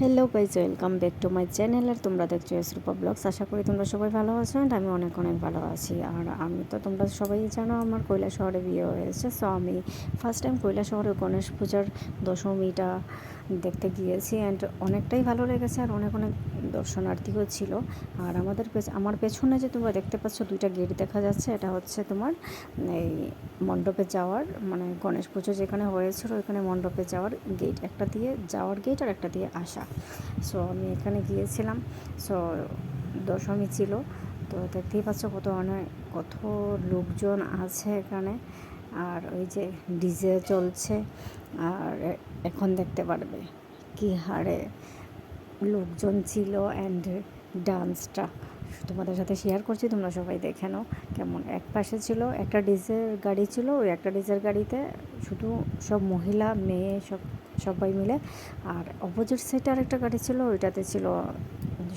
Hello guys welcome back to my channel আর তোমরা দেখছ এসরূপা blogs আশা করি তোমরা সবাই ভালো আছো অ্যান্ড আমি অনেক অনেক ভালো আছি। আর আমি তো তোমরা সবাই জানো আমার কৈলা শহরে বিয়ে হয়েছে। সো আমি ফার্স্ট টাইম কৈলা শহরে গণেশ পূজার দশমীটা দেখতে গিয়েছি অ্যান্ড অনেকটাই ভালো লেগেছে আর অনেক অনেক দর্শনার্থীও ছিল। আর আমাদের পেছ- আমার পেছনে যে তোমরা দেখতে পাচ্ছ দুইটা গেট দেখা যাচ্ছে, এটা হচ্ছে তোমার এই মণ্ডপে যাওয়ার মানে গণেশ পুজো যেখানে হয়েছিল ওইখানে মণ্ডপে যাওয়ার গেট একটা দিয়ে যাওয়ার গেট আর একটা দিয়ে আসা। সো আমি এখানে গিয়েছিলাম। সো দশমী ছিল। তো দেখতেই পাচ্ছ কত অনেক কত লোকজন আছে এখানে। আর ওই যে ডিজে চলছে, আর এখন দেখতে পারবে কি হারে লোকজন ছিল অ্যান্ড ডান্সটা তোমাদের সাথে শেয়ার করছি, তোমরা সবাই দেখে নাও কেমন। এক পাশে ছিল, একটা ডিজের গাড়ি ছিল, ওই একটা ডিজের গাড়িতে শুধু সব মহিলা, মেয়ে, সব, সবাই মিলে। আর অপোজিট সাইডে আরেকটা গাড়ি ছিল, ওইটাতে ছিল,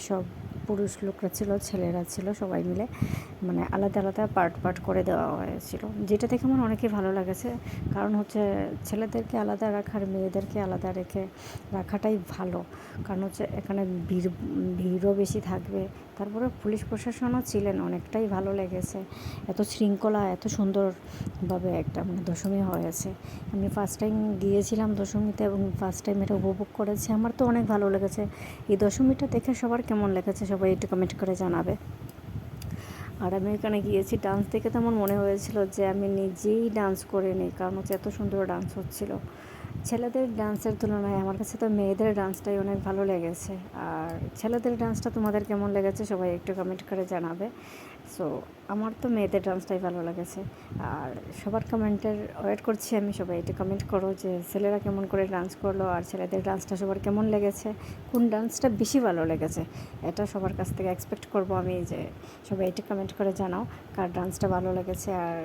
সব পুরুষ লোকরা ছিল, ছেলেরা ছিল সবাই মিলে। মানে আলাদা আলাদা পার্ট পার্ট করে দেওয়া হয়েছিল। যেটা দেখে আমার অনেকই ভালো লেগেছে। কারণ হচ্ছে ছেলেদেরকে আলাদা রাখার মেয়েদেরকে আলাদা রেখে রাখাটাই ভালো। কারণ হচ্ছে এখানে ভিড়, ভিড়ও বেশি থাকবে। তারপরে পুলিশ প্রশাসনও ছিলেন, অনেকটাই ভালো লেগেছে। এত শৃঙ্খলা, এত সুন্দরভাবে একটা মানে দশমী হয়েছে। আমি ফার্স্ট টাইম গিয়েছিলাম দশমীতে এবং ফার্স্ট টাইম এটা উপভোগ করেছি। আমার তো অনেক ভালো লেগেছে। এই দশমীটা দেখে সবার কেমন লেগেছে? সবাই একটু কমেন্ট করে জানাবে। আর আমি এখানে গিয়েছি ডান্স দেখে তেমন মনে হয়েছিল যে আমি নিজেই ডান্স করে নিই, কারণ হচ্ছে এত সুন্দর ডান্স হচ্ছিল। ছেলেদের ডান্সের তুলনায় আমার কাছে তো মেয়েদের ডান্সটাই অনেক ভালো লেগেছে। আর ছেলেদের ডান্সটা তোমাদের কেমন লেগেছে সবাই একটু কমেন্ট করে জানাবে। সো আমার তো মেয়েদের ডান্সটাই ভালো লেগেছে। আর সবার কমেন্টের ওয়েট করছি আমি, সবাই একটু কমেন্ট করো যে ছেলেরা কেমন করে ডান্স করল আর ছেলেদের ডান্সটা সবার কেমন লেগেছে? কোন ডান্সটা বেশি ভালো লেগেছে? এটা সবার কাছ থেকে এক্সপেক্ট করব আমি যে সবাই একটু কমেন্ট করে জানাও কার ডান্সটা ভালো লেগেছে আর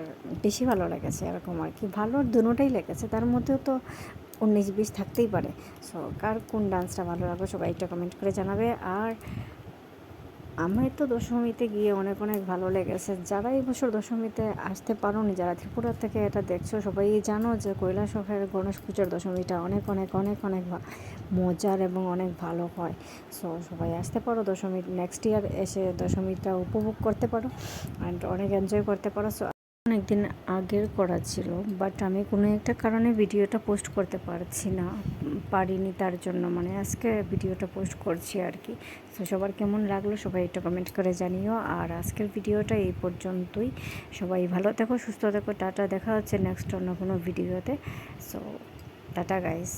বেশি ভালো লেগেছে এরকম আর কি। ভালো দুটোটাই লেগেছে, তার মধ্যেও তো উনিশ বিশ থাকতেই পারে। সো কার কোন ডান্সটা ভালো লাগবে সবাই একটু কমেন্ট করে জানাবে। আর আমার তো দশমীতে গিয়ে অনেক অনেক ভালো লেগেছে। যারা এই বছর দশমীতে আসতে পারোনি, যারা ত্রিপুরা থেকে এটা দেখছ, সবাই জানো যে কৈলাসখের গণেশ পুজোর দশমীটা অনেক অনেক অনেক অনেক মজার এবং অনেক ভালো হয়। সো সবাই আসতে পারো দশমী নেক্সট ইয়ার এসে দশমীটা উপভোগ করতে পারো অ্যান্ড অনেক এনজয় করতে পারো। সো অনেকদিন আগের করা ছিল বাট আমি কোনো একটা কারণে ভিডিওটা পোস্ট করতে পারছি না, পারিনি তার জন্য। মানে আজকে ভিডিওটা পোস্ট করছি আর কি তো সবার কেমন লাগল সবাই একটু কমেন্ট করে জানিও। আর আজকের ভিডিওটা এই পর্যন্তই। সবাই ভালো থেকো, সুস্থ থেকো, টাটা, দেখা হচ্ছে নেক্সট অন্য কোনো ভিডিওতে। So tata guys